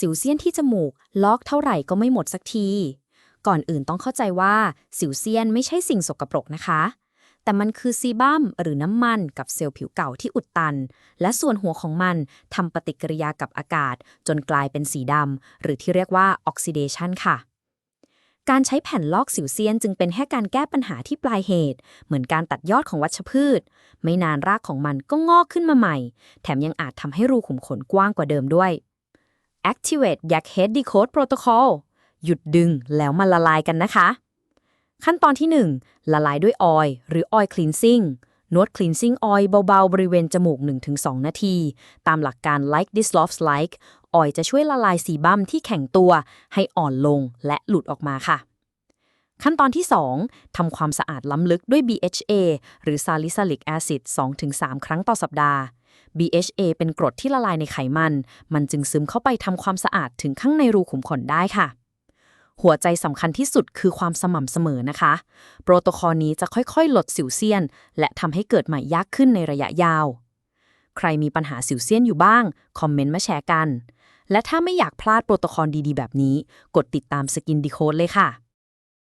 สิวเซียนที่จมูก ลอกเท่าไหร่ก็ไม่หมดสักที ก่อนอื่นต้องเข้าใจว่า สิวเซียนไม่ใช่สิ่งสกปรกนะคะ แต่มันคือซีบัมหรือน้ำมันกับเซลล์ผิวเก่าที่อุดตัน และส่วนหัวของมันทำปฏิกิริยากับอากาศ จนกลายเป็นสีดำหรือที่เรียกว่าออกซิเดชันค่ะการใช้แผ่นลอกสิวเซียนจึงเป็นแค่การแก้ปัญหาที่ปลายเหตุ เหมือนการตัดยอดของวัชพืช ไม่นานรากของมันก็งอกขึ้นมาใหม่ แถมยังอาจทำให้รูขุมขนกว้างกว่าเดิมด้วย Activate Yak Head Decode Protocol หยุดดึงแล้วมาละลายกันนะคะ ขั้นตอนที่ 1 ละลายด้วยออยล์หรือออยล์คลีนซิ่งนวดคลีนซิ่งออยล์เบาๆ บริเวณจมูก 1-2 นาที ตามหลักการ Like Dissolves Like ออยล์จะช่วยละลายสีบัมที่แข็งตัว ให้อ่อนลงและหลุดออกมาค่ะ ขั้นตอนที่ 2ทำความสะอาดล้ำลึกด้วย BHA หรือ Salicylic Acid 2-3 ครั้งต่อสัปดาห์ BHA เป็นกรดที่ละลายในไขมัน มันจึงซึมเข้าไปทำความสะอาดถึงข้างในรูขุมขนได้ค่ะ หัวใจสำคัญที่สุดคือความสม่ำเสมอนะคะ โปรโตคอลนี้จะค่อยๆ ลดสิวเซียน และทำให้เกิดใหม่ยากขึ้นในระยะยาว ใครมีปัญหาสิวเซียนอยู่บ้าง คอมเมนต์มาแชร์กัน และถ้าไม่อยากพลาดโปรโตคอลดีๆ แบบนี้ กดติดตามสกินดีโคดเลยค่ะ